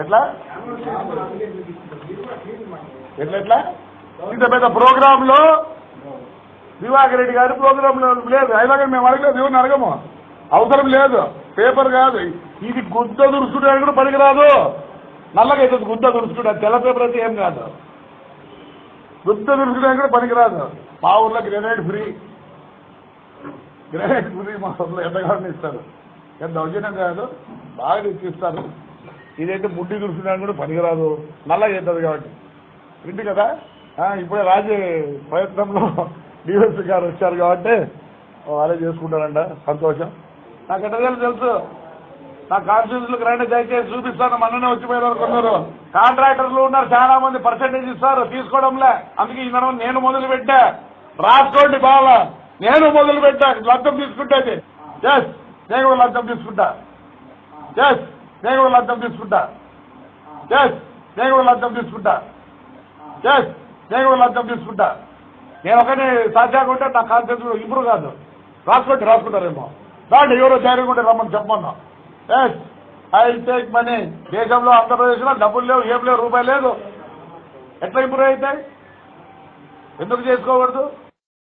ఎట్లా? ఎట్లా ఎట్లా? ఇంత పెద్ద ప్రోగ్రామ్లో దివాకర్ రెడ్డి గారి ప్రోగ్రామ్లో లేదు. అయినా కానీ మేము అడగలేదు. ఎవరిని అడగము? అవసరం లేదు. పేపర్ కాదు. ఇది గుద్ద దురుసుడు కూడా పనికిరాదు. నల్లగా అవుతుంది గుద్ద దురుసుడు తెల్ల పేపర్ అయితే ఏం కాదు. గుద్ద దురుసుడు కూడా పనికిరాదు. మా ఊర్లో గ్రెనైడ్ ఫ్రీ. గ్రెనైడ్ ఫ్రీ మా ఊర్లో ఎంతగానో ఇస్తారు. ఎంత దౌర్జన్యం కాదు. బాగా ఇచ్చిస్తారు ఇదైతే బుడ్డి దురుసుడానికి కూడా పనికిరాదు. నల్లగా అవుతుంది కాబట్టి. వింది కదా? ఇప్పుడే రాజు ప్రయత్నంలో డిఎస్పీ గారు వచ్చారు కాబట్టి వాళ్ళే చేసుకుంటారంట. సంతోషం. నాకు ఎట్లా తెలుసు నా కాన్స్టిట్యూన్సీలకు రండి దయచేసి చూపిస్తాను. మొన్ననే వచ్చిపోయారు అనుకున్నారు కాంట్రాక్టర్లు ఉన్నారు చాలా మంది పర్సెంటేజ్ ఇస్తారు. తీసుకోవడంలే. అందుకే ఈ నెల నేను మొదలు పెట్టా. రాసుకోండి బాగా నేను మొదలు పెట్టా. లంచం తీసుకుంటేది ఎస్ నేను కూడా లంచం తీసుకుంటా. ఎస్ నేను కూడా తీసుకుంటా. ఎస్ నేను కూడా తీసుకుంటా. ఎస్ నేను కూడా లంచం తీసుకుంటా. నేను ఒకటి సాధ్యంగా నా కాన్సెప్ట్ ఇంప్రూవ్ కాదు. రాసుకోండి రాసుకుంటారేమో. రాండి ఎవరో ధైర్యంగా ఉంటే రమ్మని చెప్పమన్నా. ఎస్ ఐ టేక్ మనీ దేశంలో ఆంధ్రప్రదేశ్లో డబ్బులు లేవు ఏం లేవు రూపాయి లేదు. ఎట్లా ఇంప్రూవ్ అవుతాయి? ఎందుకు చేసుకోకూడదు?